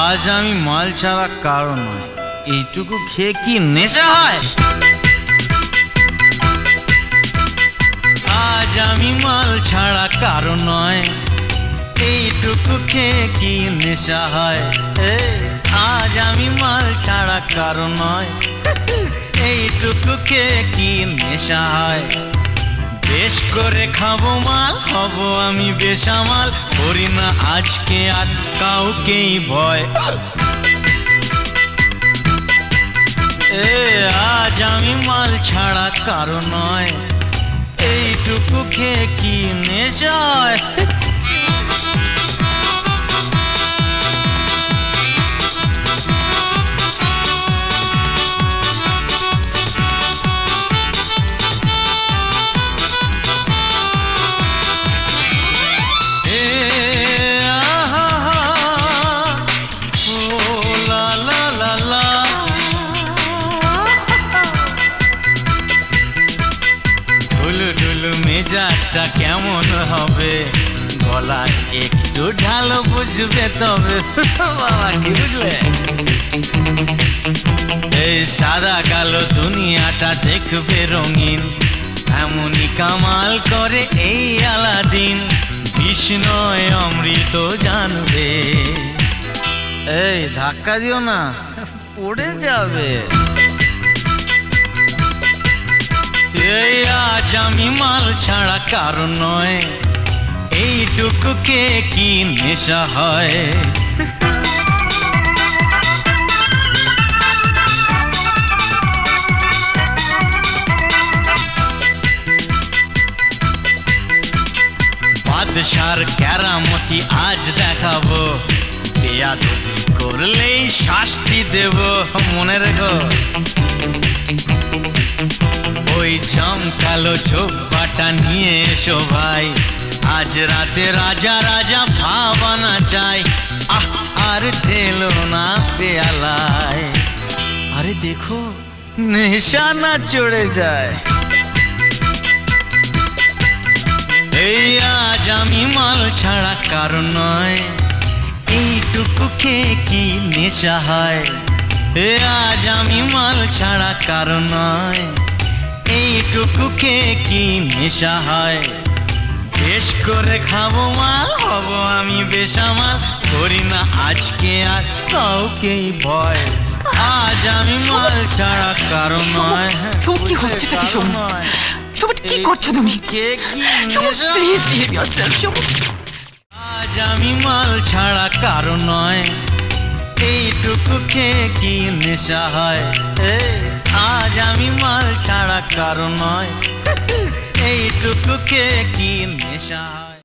আজ আমি মাল ছাড়া কারও নয় এইটুকু খেয়ে কি নেশা হয়? আজ আমি মাল ছাড়া কারও নয় এইটুকু খেয়ে কি নেশা হয়? আজ আমি মাল ছাড়া কারও নয় এইটুকু খেয়ে কি নেশা হয়? বেশ করে খাব মাল, হব আমি বেসামাল করি না আজকে আর কাউকেই ভয়। এ, আজ আমি মাল ছাড়া কারও নয়। এইটুকু খেয়ে কি নেশায় মেজাজটা কেমন হবে? গলায় একটু ঢালো বুঝবে তবে। বাবা, কি বুঝলে এই সাদা কালো দুনিয়াটা দেখবে রঙিন। এমনই কামাল করে এই আলাদিন। বিষ্ণয় অমৃত জানবে। এই ধাক্কা দিও না, পড়ে যাবে। আজ আমি মাল ছাড়া কারণ নয়? এইটুকু কে কি নেশা হয়? বাদশার ক্যারামতি আজ দেখাবো। বেয়াদবি করলেই শাস্তি দেব মনে রেখো ওই চমকালো চোপাটা নিয়ে এসো ভাই। আজ রাতে রাজা রাজা ভাবানা চাই। আহ, আর ঢেলো না পেয়ালায়। আরে দেখো নেশা না চড়ে যায়। এই আজ আমি মাল ছাড়া কারণ নয়। এইটুকু খেয়ে কি নেশা হয়? এ আজ আমি মাল ছাড়া কারণ নয়। এইটুকু খেয়ে কি নেশা হয় বেশ করে খাব মাল হব আমি বেসামাল করি না আজকে আর কাউকেই ভয়। আজ আমি মাল ছাড়া কারণ নয়। কি হচ্ছেটা কি? কি করছ তুমি? প্লিজ বিহেভ ইয়োরসেলফ আজ আমি মাল ছাড়া কারও নয়। এইটুকু খেয়ে কি নেশা হয় আজ আমি মাল ছাড়া কারণ নয়। এইটুকুকে কি হয়